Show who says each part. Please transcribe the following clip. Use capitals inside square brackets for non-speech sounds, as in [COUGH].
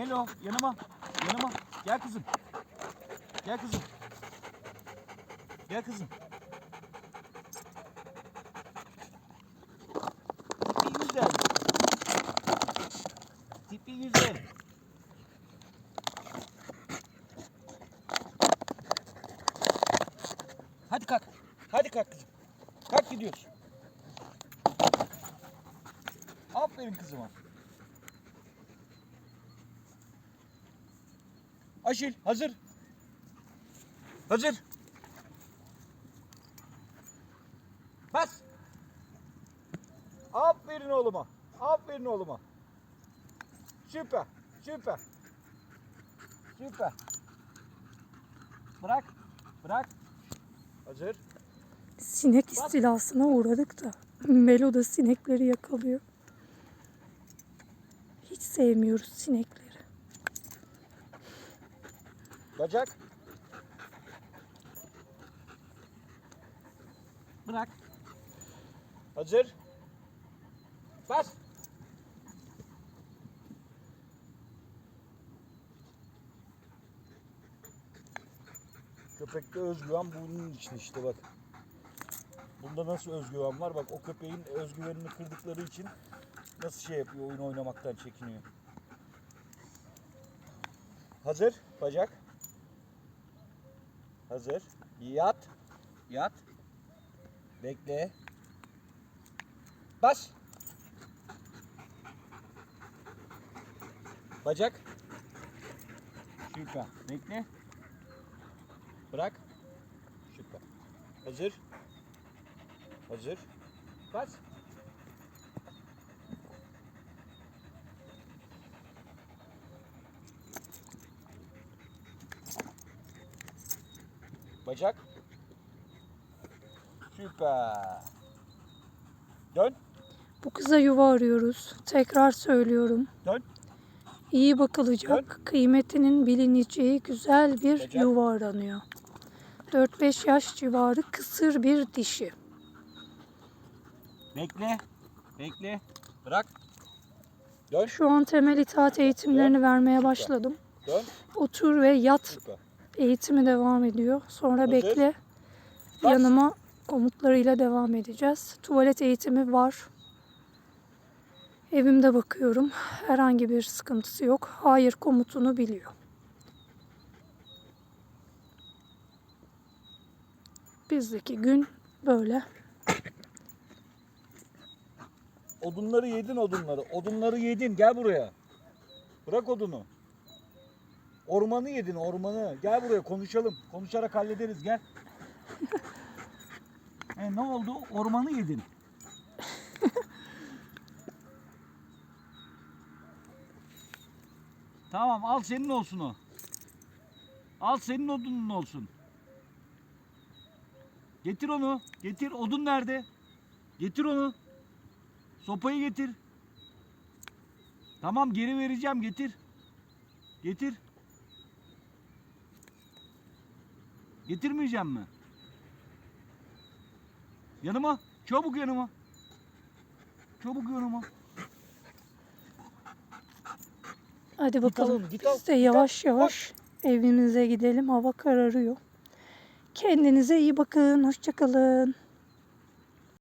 Speaker 1: yanıma, yanıma, yanıma. Gel kızım. Gel kızım. Gel kızım. Tipi güzel. Tipi güzel. Hadi kalk. Hadi kalk kızım. Kalk gidiyoruz. Aferin kızıma. Aşil hazır. Hazır. Bas. Aferin oğluma. Aferin oğluma. Süper. Süper. Süper. Bırak. Bırak. Hazır.
Speaker 2: Sinek istilasına uğradık da Melo da sinekleri yakalıyor. Hiç sevmiyoruz sinekleri.
Speaker 1: Bacak. Bırak. Hazır. Bas. Köpekte özgüven bunun için işte bak. Bunda nasıl özgüven var? Bak o köpeğin özgüvenini kırdıkları için nasıl şey yapıyor oyun oynamaktan çekiniyor. Hazır. Bacak. Hazır. Yat. Yat. Bekle. Bas. Bacak. Süper. Bekle. Bırak. Süper. Hazır. Hazır. Bas. Bacak. Süper. Dön.
Speaker 2: Bu kıza yuva arıyoruz. Tekrar söylüyorum.
Speaker 1: Dön.
Speaker 2: İyi bakılacak, kıymetinin bilineceği güzel bir
Speaker 1: Bacak.
Speaker 2: yuva aranıyor. 4-5 yaş civarı kısır bir dişi.
Speaker 1: Bekle. Bekle. Bırak. Dön.
Speaker 2: Şu an temel itaat eğitimlerini vermeye başladım.
Speaker 1: Dön.
Speaker 2: Otur ve yat
Speaker 1: Süper.
Speaker 2: Eğitimi devam ediyor. Sonra
Speaker 1: Hazır.
Speaker 2: bekle.
Speaker 1: Bas.
Speaker 2: Yanıma komutlarıyla devam edeceğiz. Tuvalet eğitimi var. Evimde bakıyorum. Herhangi bir sıkıntısı yok. Hayır komutunu biliyor. Bizdeki gün böyle.
Speaker 1: Odunları yedin odunları. Odunları yedin. Gel buraya. Bırak odunu. Ormanı yedin ormanı. Gel buraya konuşalım. Konuşarak hallederiz gel. [LAUGHS] e, ne oldu? Ormanı yedin. [LAUGHS] tamam al senin olsun o. Al senin odunun olsun. Getir onu. Getir. Odun nerede? Getir onu. Sopayı getir. Tamam geri vereceğim getir. Getir. Getirmeyeceğim mi? Yanıma. Çabuk yanıma. Çabuk yanıma.
Speaker 2: Hadi bakalım.
Speaker 1: oğlum, git
Speaker 2: Biz de
Speaker 1: git
Speaker 2: yavaş
Speaker 1: koş.
Speaker 2: yavaş evimize gidelim. Hava kararıyor. Kendinize iyi bakın. Hoşçakalın.